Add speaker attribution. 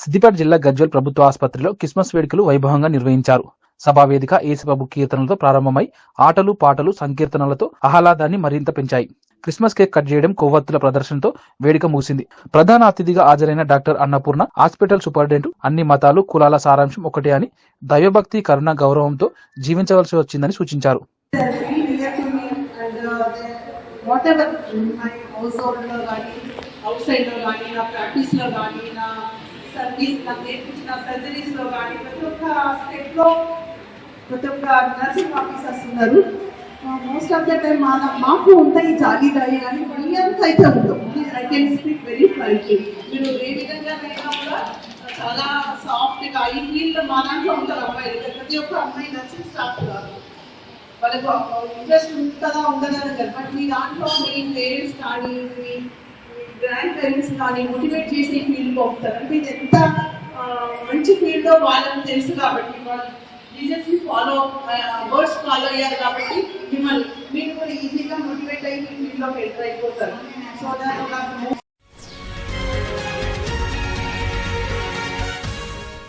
Speaker 1: సిద్దిపేట జిల్లా గజ్వల్ ప్రభుత్వ ఆసుపత్రిలో క్రిస్మస్ వేడుకలు వైభవంగా నిర్వహించారు. సభావేదిక ఏసుప్రభు కీర్తనలతో ప్రారంభమై ఆటలు పాటలు సంకీర్తనలతో ఆహ్లాదాన్ని మరింత పెంచాయి. క్రిస్మస్ కేక్ కట్ చేయడం కొవ్వొత్తుల ప్రదర్శనతో వేడుక ముగిసింది. ప్రధాన అతిథిగా హాజరైన డాక్టర్ అన్నపూర్ణ హాస్పిటల్ సూపరింటెండెంట్ అన్ని మతాలు కులాల సారాంశం ఒకటే అని దైవభక్తి కరుణ గౌరవంతో జీవించవలసి వచ్చిందని సూచించారు.
Speaker 2: కానీ అవుట్ కానీ నా ప్రాక్టీస్లో కానీ నా సర్వీస్ నాకు నేర్పించిన కానీ ప్రతి ఒక్క స్టెప్లో ప్రతి ఒక్క నర్సింగ్ ఆఫీసర్స్ ఉన్నారు. మోస్ట్ ఆఫ్ ద టైం మా మాకు ఉంటాయి జాలి దాయి కానీ మళ్ళీ అంత అయితే ఉండవు I can speak very five మీరు ఏ విధంగా అయినా కూడా చాలా సాఫ్ట్గా ఈ ఫీల్డ్ మా దాంట్లో ఉంటారు అమ్మాయిలు. ప్రతి ఒక్క అమ్మాయి నర్సింగ్ స్టాఫ్ కాదు వాళ్ళకు ఇంట్రెస్ట్ ఉంటుందా ఉండదా అని బట్ మీ దాంట్లో మీ పేరెంట్స్ కానీ మీ గ్రాండ్ పేరెంట్స్ కానీ మోటివేట్ చేసి ఫీల్డ్ పంపుతారు. అంటే ఇది ఎంత మంచి ఫీల్డ్లో వాళ్ళని తెలుసు కాబట్టి వాళ్ళు రీజన్స్ని ఫాలో వర్డ్స్ ఫాలో అయ్యారు కాబట్టి మిమ్మల్ని మీరు కూడా ఈజీగా మోటివేట్ అయ్యి ఫీల్డ్లోకి ఎంటర్ అయిపోతారు. సో దాని